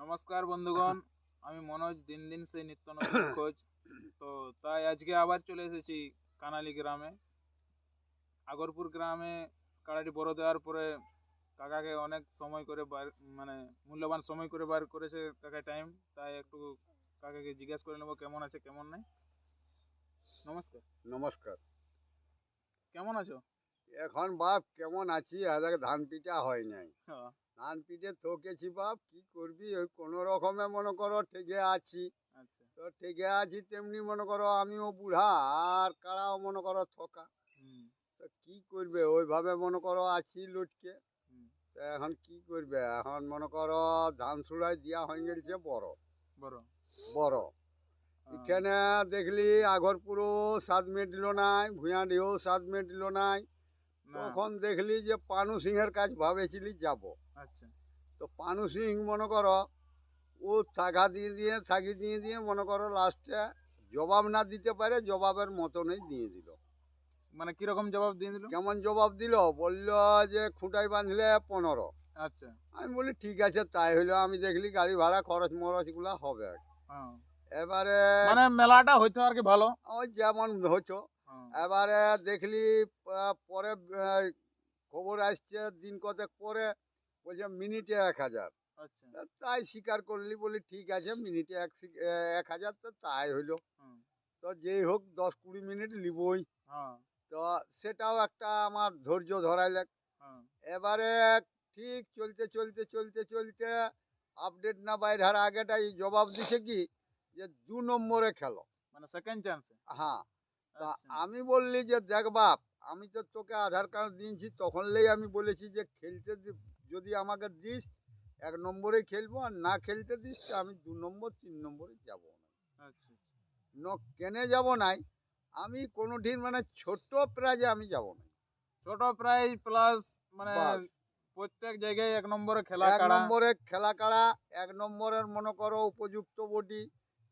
নমস্কার বন্ধুগণ আমি মনোজ দিন দিন সেই নিত্য নতুন খোঁজ। তো তাই আজকে আবার চলে এসেছি কানালি গ্রামে। আগরপুর গ্রামে কাড়াটি বড় দেওয়ার পরে কাকাকে অনেক সময় করে বার মানে মূল্যবান সময় করে বার করেছে কাকা টাইম তাই একটু কাকাকে জিজ্ঞেস করে নেব কেমন আছে কেমন নাই? নমস্কার। নমস্কার। কেমন আছো? এখন বাপ কেমন আছি? আরে ধান পিটা হয় নাই। ধান পিটে থকেছি বাপ কি করবি? ওই কোনো রকমে মনে করো ঠেকে আছি। আচ্ছা। তো ঠেকে আছি তেমনি মনে করো আমিও বুড়া আর কারাও মনে করো থকা। তো কি করবে? ওইভাবে মনে করো আছি লটকে। তো এখন কি করবে? এখন মনে করো ধান সুড়াই দিয়া হয়ে গেছে বড়। বড়। বড়। এখানে দেখলি আগরপুরও সাত মেটিল নাই ভুঁয়াডিও সাত মেটিল নাই। তখন দেখলি যে পানু সিংহের কাজ ভাবেছিলি যাব। আচ্ছা। তো পানু সিং মনে করো ও থাকা দিয়ে দিয়ে থাকি দিয়ে দিয়ে মনে করো লাস্টে জবাব না দিতে পারে জবাবের মতনই দিয়ে দিল। মানে কীরকম জবাব দিয়ে দিল? কেমন জবাব দিল? বলল যে খুঁটাই বাঁধলে পনেরো। আচ্ছা। আমি বলি ঠিক আছে তাই হইল আমি দেখলি গাড়ি ভাড়া খরচ মরচগুলা হবে হ্যাঁ। এবারে মানে মেলাটা হইতো আর কি ভালো? ওই যেমন হ্যাঁ, এবারে দেখলি পরে খবর আসছে দিন কতক পরে বলছে মিনিটে এক হাজার। আচ্ছা। তাই স্বীকার করলি বলি ঠিক আছে মিনিটে এক এক হাজার তো তাই হইল। তো যেই হোক দশ কুড়ি মিনিট লিবই। তো সেটাও একটা আমার ধৈর্য ধরাইলে। এবারে ঠিক চলতে চলতে চলতে চলতে আপডেট না বাইরের আগেটাই জবাব দিছে কি? যে দু নম্বরে খেলো। মানে সেকেন্ড চান্সে হ্যাঁ। তা আচ্ছা। আমি বললি যে দেখ বাপ আমি তো তোকে আধার কার্ড দিয়েছি তখনলেই আমি বলেছি যে খেলতে যদি আমাকে দিস এক নম্বরে খেলব আর না খেলতে দিস আমি দু নম্বর তিন নম্বরে যাব না। আচ্ছা ন কেনে যাব নাই আমি কোনো দিন মানে ছোট্ট প্রাইজে আমি যাব না ছোট প্রাইজ প্লাস মানে। প্রত্যেক জায়গায় এক নম্বরে খেলা এক নম্বরে খেলা কাড়া এক নম্বরের মনে করো উপযুক্ত বটি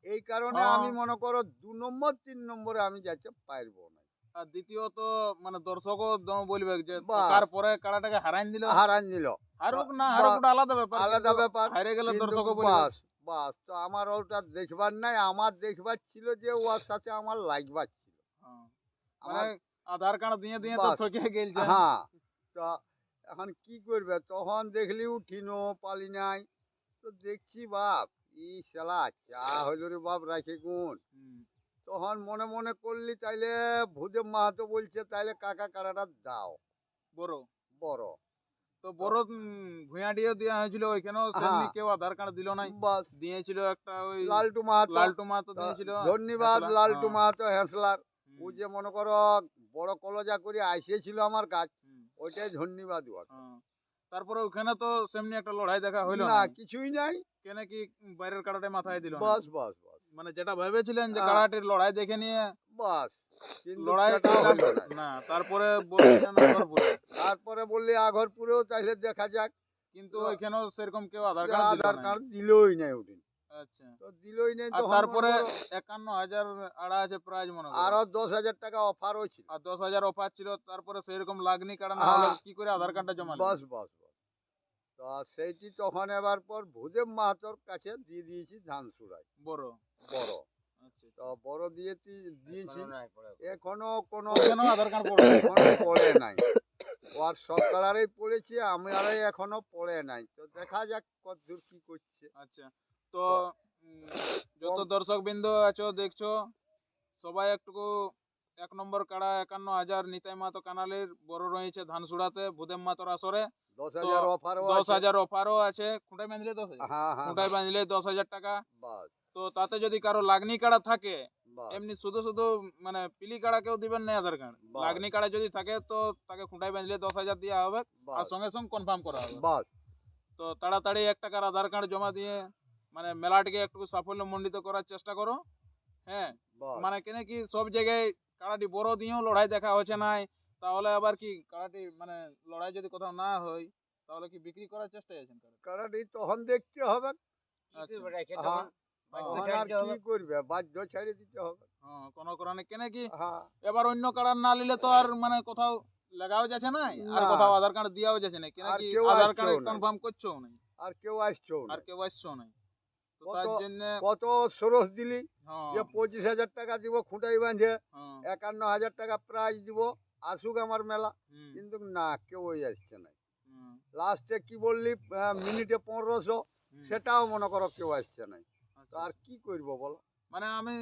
এই কারণে। আমি মনে করো দু নম্বর তিন নম্বরে আমি যাইতে পারব না। আর দ্বিতীয়ত মানে দর্শকও দম বলবে যে তারপরে কাড়াটাকে দিল। দিল। হারুক না হারুক আলাদা ব্যাপার আলাদা ব্যাপার। হারে গেলে বলবে। বাস বাস তো আমার ওটা দেখবার নাই আমার দেখবার ছিল যে ওর সাথে আমার লাগবার ছিল। আমার মানে আধার কার্ড দিয়ে দিয়ে তো ঠকে গেলছে হ্যাঁ তো এখন কি করবে? তখন দেখলি উঠিনো পালি নাই। তো দেখছি বাপ ই শালা চা হইল রে বাপ রাখে গুণ। তখন মনে মনে করলি তাইলে ভূদেব মাহাতো বলছে তাইলে কাকা কাড়াটা দাও। বড়? বড়। তো বড় দেওয়া হয়েছিল ওইখানেও সেমনি হ্যাঁ। কেউ আধার কার্ড দিল নাই। বাস। দিয়েছিল একটা ওই লালটু মাহাতো। লালটু মা তো তা দিয়েছিল। ধন্যবাদ লালটু হ্যাঁ, মাহাতো হেসলার। ও যে মনে করো বড় কলজা করে আইসিয়েছিল আমার কাজ ওইটাই ধন্যবাদ। তারপরে ওখানে তো সেমনি একটা লড়াই দেখা হইল না কিছুই নাই। কেন কি বাইরের কাড়াটা মাথায় দিল বাস বাস বাস। মানে যেটা ভেবেছিলেন যে কাটাটির কাড়াটির লড়াই দেখে নিয়ে বাস। লড়াই না। তারপরে তারপরে বললি আগরপুরেও চাইলে দেখা যাক। কিন্তু ওইখানেও সেরকম কেউ আধার কার্ড আধার কার্ড দিলই নাই ওদিন। আচ্ছা। তো দিলই নাই আর তারপরে একান্ন হাজার আড়া আছে প্রাইজ মনে। আরও দশ হাজার টাকা অফারও ছিল আর দশ হাজার অফার ছিল তারপরে সেরকম লাগনি কারণ। কি করে আধার কার্ডটা জমা? বাস বাস বাস। তো সেইটি তখন এবার পর ভূদেব মাহাতোর কাছে দিয়ে দিয়েছি ধান সুরাই বড়। বড়। আচ্ছা তো বড় দিয়ে দিয়েছি। এখনও কোনো আধার কার্ড পড়ে নাই? ওর সব কালারেই পড়েছি আমি আর এখনও পড়ে নাই। তো দেখা যাক কত দূর কি করছে। আচ্ছা। তো যত দর্শক বিন্দু আছো দেখছ সবাই একটু এক নম্বর কাড়া একান্ন হাজার নিতাই মাতো কানালের বড় রয়েছে ধানসুড়াতে ভূদেব মাতর আসরে। দশ হাজার অফারও আছে। খুঁটাই বাঁধলে দশ হাজার। হ্যাঁ হ্যাঁ খুঁটাই বাঁধলে দশ হাজার টাকা। তো তাতে যদি কারও লাগনি কাড়া থাকে এমনি শুধু শুধু মানে পিলি কাড়া কেউ দিবেন না আধার কার্ড। লাগনি কাড়া যদি থাকে তো তাকে খুঁটাই বাঁধলে দশ হাজার দেওয়া হবে। আর সঙ্গে সঙ্গে কনফার্ম করা হবে। তো তাড়াতাড়ি এক টাকার আধার কার্ড জমা দিয়ে মানে মেলাটিকে একটু সাফল্য মণ্ডিত করার চেষ্টা করো। হ্যাঁ মানে কেন কি সব জায়গায় কাড়াটি বড় দিয়েও লড়াই দেখা হচ্ছে নাই তাহলে আবার কি কাড়াটি মানে লড়াই যদি কোথাও না হয় তাহলে কি বিক্রি করার চেষ্টায় আছেন এই তখন দেখতে হবে। আর কি করবে? বাধ্য ছেড়ে দিতে হবে। হ্যাঁ কোনো কারণে কেন কি হ্যাঁ। এবার অন্য কাড়া না নিলে তো আর মানে কোথাও লাগাও যাচ্ছে না আর কোথাও আধার কার্ড দিয়াও যাচ্ছে না। কেন কি কেউ আধার কার্ড আসছেও কনফার্ম করছ না। আর কেউ আসছেও না। আর কেউ আসছো নাই কত- সরস দিলি? হ্যাঁ। যে পঁচিশ হাজার টাকা দিব খুঁটাই বাঁধে। হ্যাঁ, একান্ন হাজার টাকা প্রাইজ দিব আসুক আমার মেলা। কিন্তু না কেউই আসছে না। লাস্টে কি বললি? মিনিটে পনেরোশো। সেটাও মনে করো কেউ আসছে না তো আচ্ছা। আর কি করব বলো? মানে আমি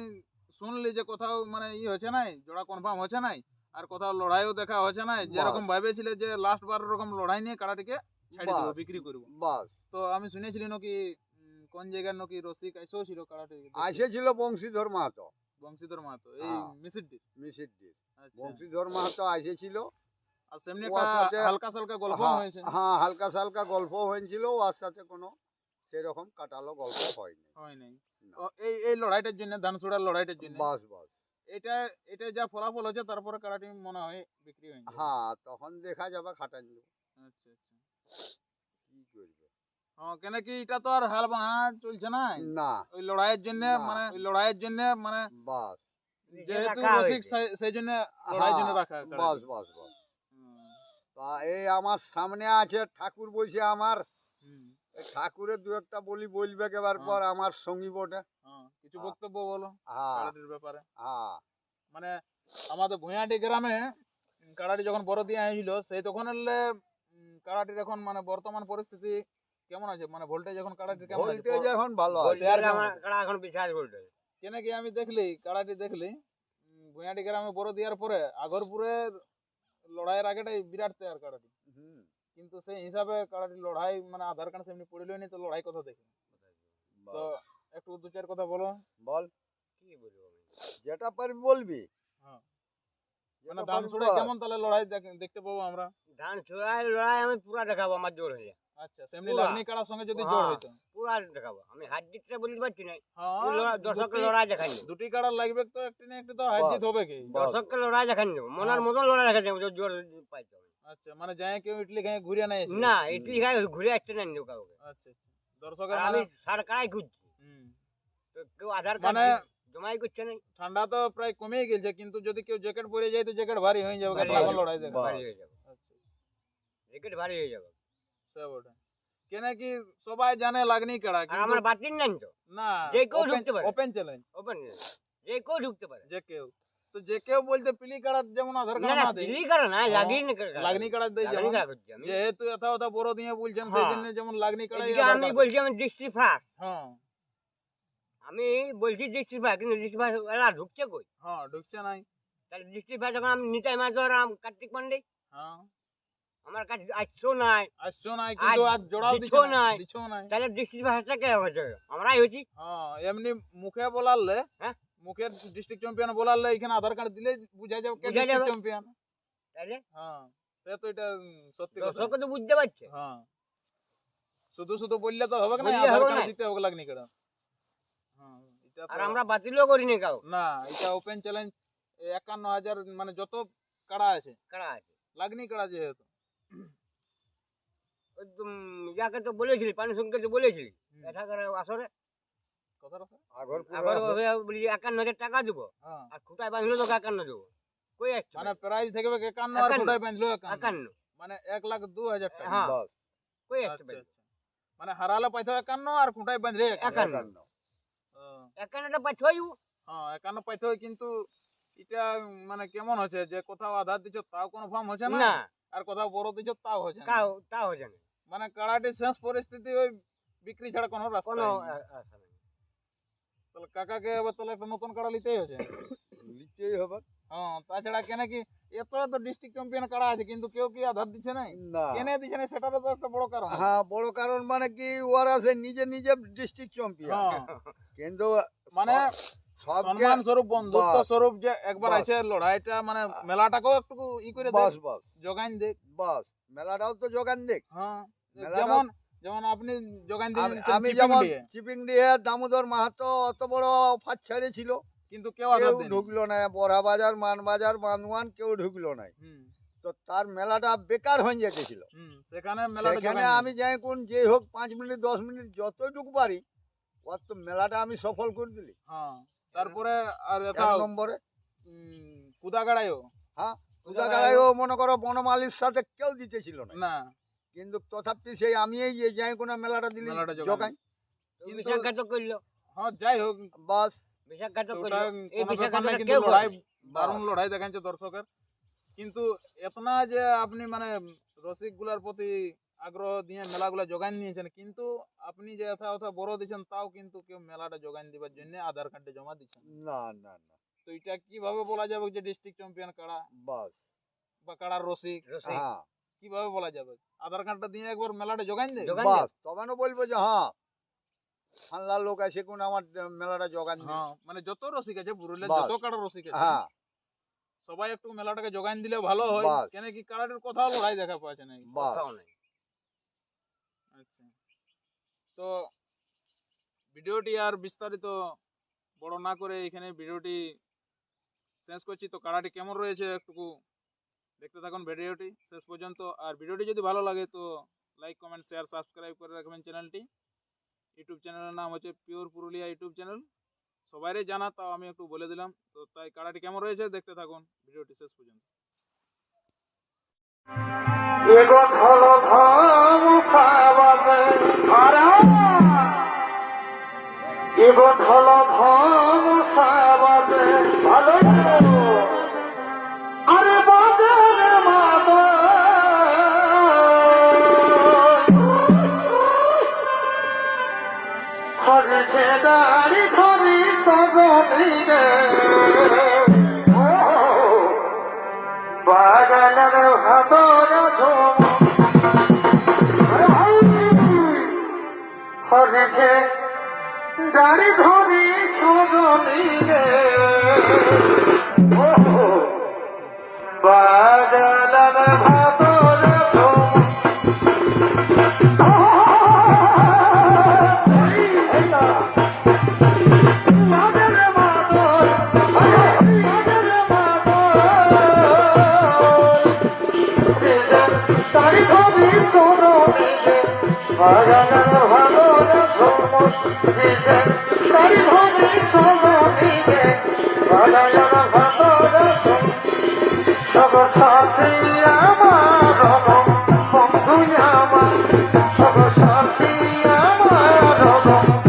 শুনলি যে কোথাও মানে ই হচ্ছে নাই জোড়া কনফার্ম হচ্ছে নাই আর কোথাও লড়াইও দেখা হচ্ছে নাই। যেরকম ভেবেছিলে যে লাস্ট বার ওরকম লড়াই নিয়ে কাড়াটিকে ছাড়ি দেবো। বিক্রি করব। বাস তো আমি শুনেছিলি নাকি কোন জায়গার নাকি রসিক ছিল আসেছিল বংশীধর মাহাতো। বংশীধর মাহাতো এই হ্যাঁ। আচ্ছা। বংশীধর মাহাতো আর সেমনি একটা হালকা সালকা গল্প হ্যাঁ, হয়েছে। হ্যাঁ হালকা সালকা গল্প হয়েছিল ওর সাথে কোনো সেরকম কাটালো গল্প হয়নি। হয় নাই। এই এই লড়াইটার জন্য ধানসুড়ার লড়াইটার জন্য। বাস বাস। এটা এটা যা ফলাফল হচ্ছে তারপরে কাড়াটি মনে হয় বিক্রি হয়ে যাবে হ্যাঁ তখন দেখা যাবে খাটান আচ্ছা আচ্ছা। কেন কি এটা তো আর হাল ভাঙা চলছে না? না। ওই লড়াইয়ের জন্য মানে ওই লড়াইয়ের জন্য মানে বাস। যেহেতু রসিক সেই- জন্য লড়াইয়ের জন্য হ্যাঁ, রাখা বাস বাস বাস। তা এই আমার সামনে আছে ঠাকুর বসে আমার। ঠাকুরের দু একটা বলি বলবে এবার হ্যাঁ। পর আমার সঙ্গী বটে। হ্যাঁ, কিছু হ্যাঁ। বক্তব্য বলো হ্যাঁ। কাড়াটির ব্যাপারে। হ্যাঁ। মানে আমাদের ভুঁয়াটি গ্রামে কাড়াটি যখন বড় দিয়ে হয়েছিল সেই তখন এলে কাড়াটির এখন মানে বর্তমান পরিস্থিতি কেমন আছে? মানে ভোল্টেজ এখন কাড়াটির কেমন আছে? ভোল্টেজ এখন ভালো আছে? কাড়া এখন বিশাল বলতে কেন কি আমি দেখলি? কাড়াটি দেখলি? ভুঁয়াটি গ্রামে বড় দেওয়ার পরে আগরপুরের লড়াইয়ের আগেটাই বিরাট তৈয়ার কাড়াটি কিন্তু সেই হিসাবে কাড়াটি লড়াই মানে আধার কার্ড সেমনি পড়িলই নি তো লড়াই কথা দেখি। তো একটু দু চার কথা বলো। বল। কি বলব যেটা পারবি বলবি। হ্যাঁ। মানে ধান ছুড়ে কেমন তাহলে লড়াই দেখতে পাবো আমরা? ধান লড়াই আমি পুরা দেখাবো আমার জোর হয়ে যায়। আচ্ছা সেমনি। লাগনি কাড়ার সঙ্গে যদি জোর হ্যাঁ। হইতো। পুরা দেখাবো। আমি হাত বলতে পারছি না। হ্যাঁ দর্শককে লড়াই দেখাই দুটি কাড়ার লাগবে তো একটি না একটি তো হাজিত হবে কি। দর্শককে লড়াই দেখাই নেব মনের হ্যাঁ। মতন লড়াই দেখাই জোর পাইতে আচ্ছা মানে যায় কেউ ইটলি খাই ঘুরে নাই? না ইটলি খাই ঘুরে আসতে না নিও কাউকে। আচ্ছা আচ্ছা। দর্শকের মানে আমি সার কাড়াই তো কেউ আধার কার্ড মানে জমাই করছে না ঠান্ডা তো প্রায় কমেই গেছে কিন্তু যদি কেউ জ্যাকেট পরে যায় তো জ্যাকেট ভারী হয়ে যাবে যাবে, ভারী হয়ে যাবে। আচ্ছা। জ্যাকেট ভারী হয়ে যাবে। সে ওটা কেন কি সবাই জানে লাগনি কাড়া আর আমার বাতিল নাই তো না যে কেউ ঢুকতে পারে। ওপেন চ্যালেঞ্জ ওপেন যে কেউ ঢুকতে পারে যে কেউ তো যে কেউ বলতে পিলি কাড়া যেমন আধার না কার্ড না না দেয় দিল্লি কাড়া না হ্যাঁ, লাগি লাগনি কাড়া দেয় লাগনি যেমন কাড়া করছি আমি যেহেতু এথা ওথা বড় দিয়ে বলছেন সেই হ্যাঁ। জন্য যেমন লাগনি কাড়াই এদিকে আধার আমি কার্ড। বলছি আমি ডিস্ট্রিক্ট ফার্স্ট হ্যাঁ আমি বলছি ডিস্ট্রিক্ট ফার্স্ট কিন্তু ডিস্ট্রিক্ট ফার্স্ট এলা ঢুকছে কই হ্যাঁ ঢুকছে নাই তাহলে ডিস্ট্রিক্ট ফার্স্ট যখন আমি নিতাই মাঝর আম কার্তিক পান্ডে হ্যাঁ আমার কাছে আসছো নাই। আসছো নাই কিন্তু জোড়াও দিছো নাই। দিছো নাই। তাহলে ডিস্ট্রিক্ট ফার্স্টটা কে আমরাই হ্যাঁ এমনি মুখে বলালে হ্যাঁ? মুখের ডিস্ট্রিক্ট চ্যাম্পিয়ন বলালে এখানে আধার কার্ড দিলে বুঝা যাবে কে ডিস্ট্রিক্ট চ্যাম্পিয়ন তাহলে? হ্যাঁ সে তো এটা সত্যি কথা। তো বুঝতে পারছে। হ্যাঁ। শুধু শুধু বললে তো হবে না আধার হবে কার্ড না। দিতে হবে লাগনি কেন? হ্যাঁ আর আমরা বাতিলও করিনি কাউ। না এটা ওপেন চ্যালেঞ্জ একান্ন হাজার মানে যত কাড়া আছে। কারা আছে। লাগনি কাড়া যেহেতু। ইয়াকে তো বলেছিলি পানি সঙ্গে তো বলেছিলি এটা করে আসরে। একান্ন হাজার টাকা দেবো। হ্যাঁ। আর খুঁটায় বাঁধলো তো একান্ন দেবো। কই মানে প্রাইস থাকবে একান্ন আর একান্ন। বাঁধলো একান্ন। একান্ন। মানে এক লাখ দু হাজার টাকা। হ্যাঁ। কই আচ্ছা আসছে আচ্ছা। মানে হারালে পাইতো একান্ন আর খুঁটায় বাঁধলে একান্ন। একান্ন। একান্ন। ও, একান্নটা পাঁচ হ্যাঁ একান্ন পাইতে কিন্তু এটা মানে কেমন হচ্ছে? যে কোথাও আধার দিচ্ছ তাও কোনো ফার্ম হচ্ছে না? না। আর কোথাও বড় দিচ্ছ তাও হচ্ছে না কাউ তা হচ্ছে না মানে কাড়াটির শেষ পরিস্থিতি ওই বিক্রি ছাড়া কোনো রাস্তা কোনো আশা নেই। তাহলে কাকাকে এবার তাহলে একটা নতুন কাড়া নিতেই হচ্ছে। নিতেই হবে। হ্যাঁ তাছাড়া কেন কি এত এত ডিস্ট্রিক্ট চ্যাম্পিয়ন কাড়া আছে কিন্তু কেউ কি আধার দিচ্ছে না না। কেনে দিচ্ছে না সেটারও তো একটা বড় কারণ। হ্যাঁ বড় কারণ মানে কি ওরা সে নিজে নিজে ডিস্ট্রিক্ট চ্যাম্পিয়ন হ্যাঁ। কিন্তু মানে সম্মান স্বরূপ বন্ধুত্ব স্বরূপ যে একবার এসে লড়াইটা মানে মেলাটাকেও একটু ই করে বাস বাস। জগাইন দেখ। বাস। মেলাটাও তো যোগান দেখ। হ্যাঁ যেমন যেমন আপনি জগাইন আমি- আমি যেমন চিপিং দিয়ে দামোদর মাহাতো অত বড় ফাঁদ ছেড়েছিল কিন্তু কেউ ঢুকলো না। বড়া বাজার মানবাজার বান্দওয়ান কেউ ঢুকলো না তো তার মেলাটা বেকার হয়ে যেতেছিল। সেখানে সেখানে আমি যাই কোন যে হোক পাঁচ মিনিট দশ মিনিট যতটুকু পারি ওর তো মেলাটা আমি সফল করে দিলি। হ্যাঁ। তারপরে আর এক এটা নম্বরে? কুদাগাড়াইও হ্যাঁ কুদাগাড়াইও মনে করো বনমালীর সাথে কেউ দিতেছিল না। না। কিন্তু তথাপি সেই আমি এই যে যাই কোনো মেলাটা দিলি জোগাই কিন্তু- বিশাখাত করল। হ্যাঁ যাই হোক। বাস। বিশাখাত তো করল। এই কিন্তু কেউ লড়াই দারুণ লড়াই দেখাচ্ছে দর্শকের। কিন্তু এতনা যে আপনি মানে রসিকগুলার প্রতি আগ্রহ দিয়ে মেলাগুলা যোগান নিয়েছেন কিন্তু আপনি যে এথা ওথা বড় দিচ্ছেন তাও কিন্তু কেউ মেলাটা যোগান দিবার জন্য আধার কার্ডে জমা দিচ্ছেন না না না তো এটা কীভাবে বলা যাবে যে ডিস্ট্রিক্ট চ্যাম্পিয়ন কাড়া বাস বা কাড়ার রসিক রসিক। হ্যাঁ কীভাবে বলা যাবে আধার কার্ডটা দিয়ে একবার মেলাটা যোগান দেয় যোগান বাস তবে না বলব যে হ্যাঁ ফানলার লোক আছে কোন আমার মেলাটা জোগান দিবে। হ্যাঁ মানে যত রসিক আছে পুরুলিয়ার বাস। যত কাড়া রসিক আছে হ্যাঁ সবাই একটু মেলাটাকে যোগান দিলে ভালো হয় বাস। কেন কি কাড়াটার কোথাও লড়াই দেখা পাচ্ছে না বাস কোথাও নাই। আচ্ছা তো ভিডিওটি আর বিস্তারিত বড় না করে এখানে ভিডিওটি শেষ করছি। তো কাড়াটি কেমন রয়েছে একটুকু দেখতে থাকুন ভিডিওটি শেষ পর্যন্ত। আর ভিডিওটি যদি ভালো লাগে তো লাইক কমেন্ট শেয়ার সাবস্ক্রাইব করে রাখবেন চ্যানেলটি। ইউটিউব চ্যানেলের নাম হচ্ছে পিওর পুরুলিয়া ইউটিউব চ্যানেল। সবাইরে জানা তাও আমি একটু বলে দিলাম। তো তাই কাড়াটি কেমন রয়েছে দেখতে থাকুন ভিডিওটি শেষ পর্যন্ত। এগো ধলো ধম সাবাদে ভালো আরে বাজে রে মাদে হরেছে দাড়ি, ধরি সগনি রে বাগানের ভাদর ঝুম। হরেছে দাড়ি ধরি সজনি রে বাগানের ভাদর আমার বন্ধু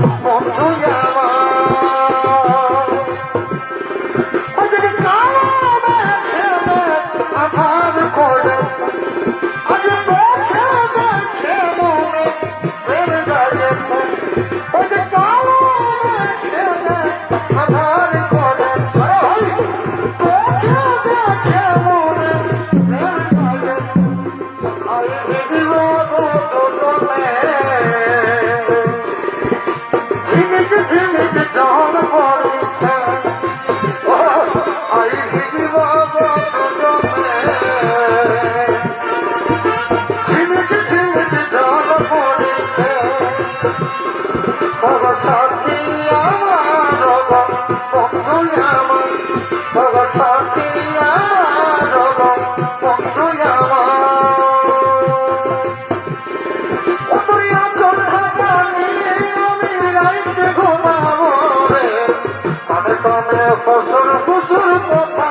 কানে কানে ফসল ফুসল কথা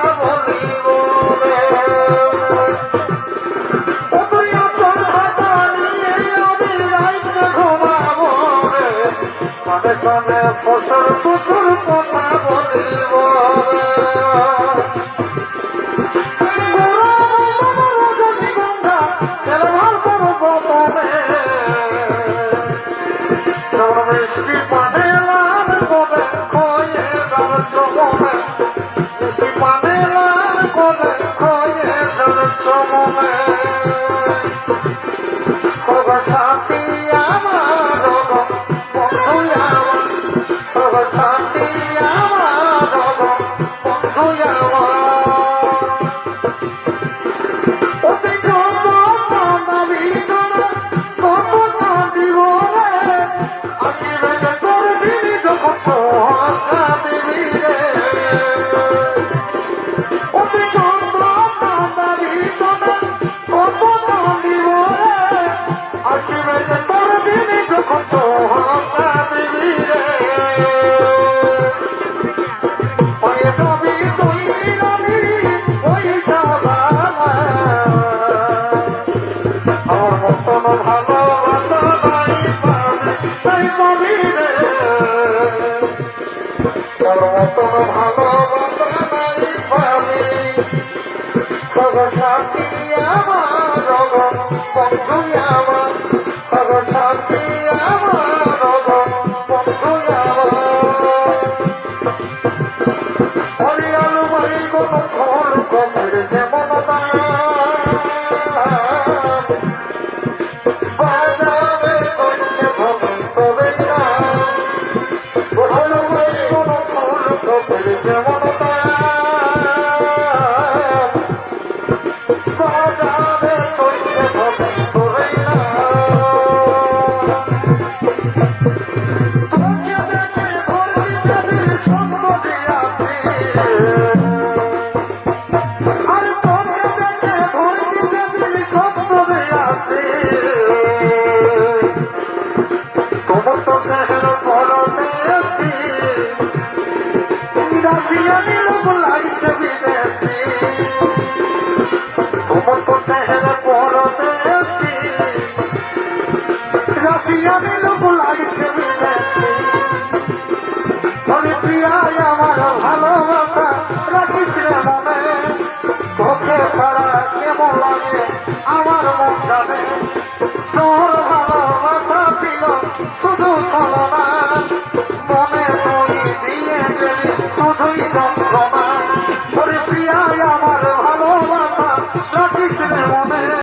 ঢাকা নিয়ে আমি রাইতে ঘুমাবো রে। কানে চমনে মিষ্টি পানে ভালোবাসা নাই পাবি তবে সাথী আমার বন্ধু